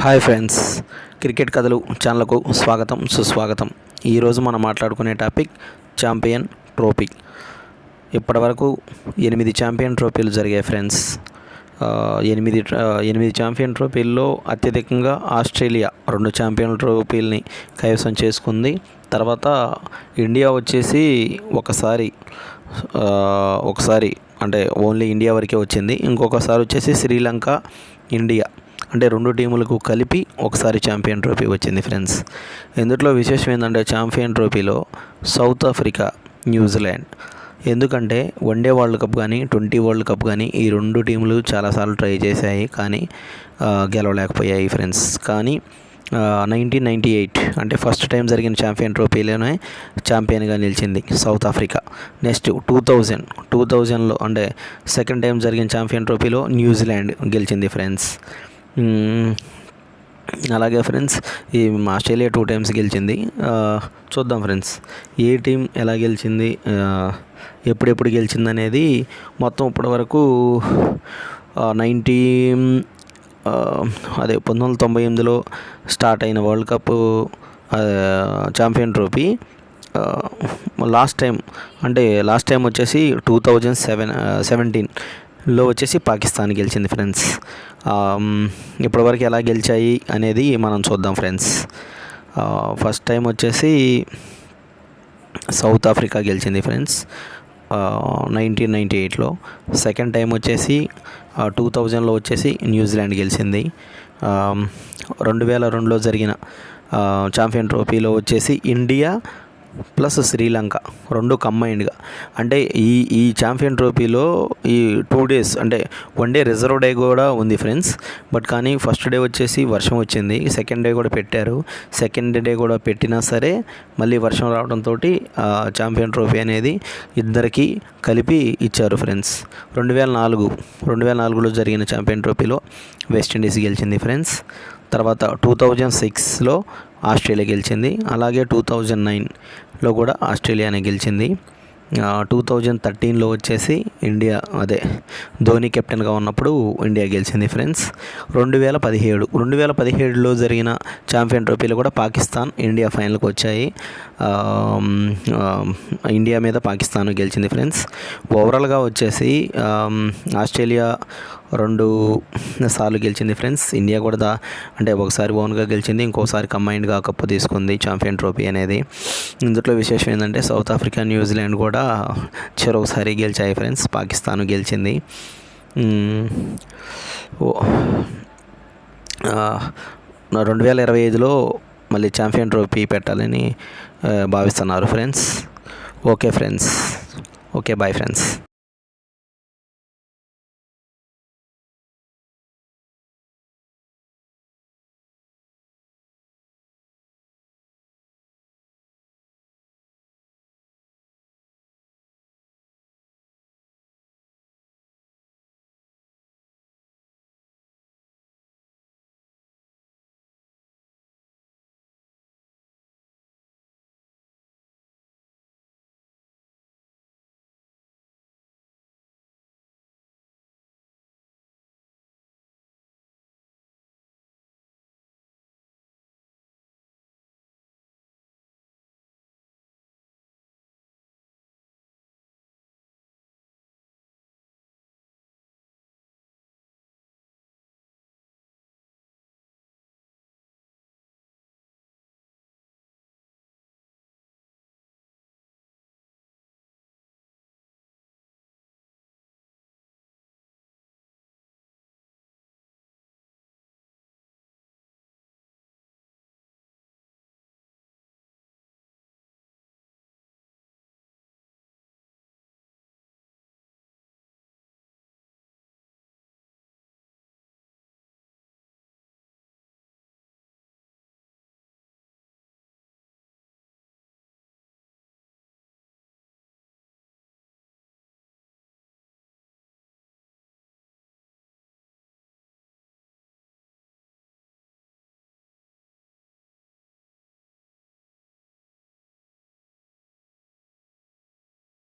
Hi friends cricket కథలు ఛానల్కు స్వాగతం సుస్వాగతం. ఈరోజు మనం మాట్లాడుకునే టాపిక్ ఛాంపియన్ ట్రోఫీ. ఇప్పటివరకు ఎనిమిది ఛాంపియన్ ట్రోఫీలు జరిగాయి ఫ్రెండ్స్. ఎనిమిది ఎనిమిది ఛాంపియన్ ట్రోఫీల్లో అత్యధికంగా ఆస్ట్రేలియా రెండు ఛాంపియన్ ట్రోఫీల్ని కైవసం చేసుకుంది. తర్వాత ఇండియా వచ్చేసి ఒకసారి ఒకసారి అంటే ఓన్లీ ఇండియా వరకే వచ్చింది. ఇంకొకసారి వచ్చేసి శ్రీలంక ఇండియా. అంటే రెండు టీములకు కలిపి ఒకసారి ఛాంపియన్ ట్రోఫీ వచ్చింది ఫ్రెండ్స్. ఇందులో విశేషం ఏంటంటే ఛాంపియన్ ట్రోఫీలో సౌత్ ఆఫ్రికా న్యూజిలాండ్. ఎందుకంటే వన్డే వరల్డ్ కప్ కానీ ట్వంటీ వరల్డ్ కప్ కానీ ఈ రెండు టీములు చాలాసార్లు ట్రై చేశాయి కానీ గెలవలేకపోయాయి ఫ్రెండ్స్. కానీ నైన్టీన్ నైంటీ ఎయిట్ అంటే ఫస్ట్ టైం జరిగిన ఛాంపియన్ ట్రోఫీలోనే ఛాంపియన్గా నిలిచింది south Africa. Next two thousand two థౌజండ్లో అంటే సెకండ్ టైం జరిగిన ఛాంపియన్ ట్రోఫీలో న్యూజిలాండ్ గెలిచింది ఫ్రెండ్స్. అలాగే ఫ్రెండ్స్ ఈ ఆస్ట్రేలియా టూ టైమ్స్ గెలిచింది. చూద్దాం ఫ్రెండ్స్ ఏ టీం ఎలా గెలిచింది ఎప్పుడెప్పుడు గెలిచింది అనేది మొత్తం ఇప్పటి వరకు నైన్టీన్ అదే పంతొమ్మిది వందల తొంభై ఎనిమిదిలో స్టార్ట్ అయిన world cup champion trophy last time అంటే లాస్ట్ టైం వచ్చేసి టూ థౌజండ్ సెవెన్ సెవెంటీన్. లో వచ్చేసి పాకిస్తాన్ గెలిచింది ఫ్రెండ్స్. ఇప్పటివరకు ఎలా గెలిచాయి అనేది మనం చూద్దాం ఫ్రెండ్స్. ఫస్ట్ టైం వచ్చేసి సౌత్ ఆఫ్రికా గెలిచింది ఫ్రెండ్స్ నైన్టీన్ నైంటీ ఎయిట్లో సెకండ్ టైం వచ్చేసి టూ థౌజండ్లో వచ్చేసి న్యూజిలాండ్ గెలిచింది. రెండు వేల రెండులో జరిగిన ఛాంపియన్ ట్రోఫీలో వచ్చేసి ఇండియా ప్లస్ శ్రీలంక రెండు కంబైన్డ్గా అంటే ఈ ఈ ఛాంపియన్ ట్రోఫీలో ఈ టూ డేస్ అంటే వన్ డే రిజర్వ్ డే కూడా ఉంది ఫ్రెండ్స్ బట్ కానీ ఫస్ట్ డే వచ్చేసి వర్షం వచ్చింది. సెకండ్ డే కూడా పెట్టారు. సెకండ్ డే కూడా పెట్టినా సరే మళ్ళీ వర్షం రావడంతో ఛాంపియన్ ట్రోఫీ అనేది ఇద్దరికి కలిపి ఇచ్చారు ఫ్రెండ్స్ రెండు వేల నాలుగు రెండు వేల నాలుగులో జరిగిన ఛాంపియన్ ట్రోఫీలో వెస్టిండీస్ గెలిచింది ఫ్రెండ్స్ తర్వాత టూ థౌజండ్ సిక్స్లో ఆస్ట్రేలియా గెలిచింది. అలాగే టూ థౌజండ్ నైన్లో కూడా ఆస్ట్రేలియానే గెలిచింది. టూ థౌజండ్ థర్టీన్లో వచ్చేసి ఇండియా అదే ధోని కెప్టెన్గా ఉన్నప్పుడు ఇండియా గెలిచింది ఫ్రెండ్స్. రెండు వేల పదిహేడు రెండు వేల పదిహేడులో జరిగిన ఛాంపియన్ ట్రోఫీలో కూడా పాకిస్తాన్ ఇండియా ఫైనల్కి వచ్చాయి. ఇండియా మీద పాకిస్తాన్ గెలిచింది ఫ్రెండ్స్. ఓవరాల్గా వచ్చేసి ఆస్ట్రేలియా రెండు సార్లు గెలిచింది ఫ్రెండ్స్. ఇండియా కూడా అంటే ఒకసారి ఓన్గా గెలిచింది ఇంకోసారి కంబైన్డ్గా కప్పు తీసుకుంది ఛాంపియన్ ట్రోఫీ అనేది. ఇందులో విశేషం ఏంటంటే సౌత్ ఆఫ్రికా న్యూజిలాండ్ కూడా చెరొకసారి గెలిచాయి ఫ్రెండ్స్. పాకిస్తాన్ గెలిచింది. రెండు వేల ఇరవై ఐదులో మళ్ళీ ఛాంపియన్ ట్రోఫీ పెట్టాలని భావిస్తున్నారు friends. Okay friends. Okay bye friends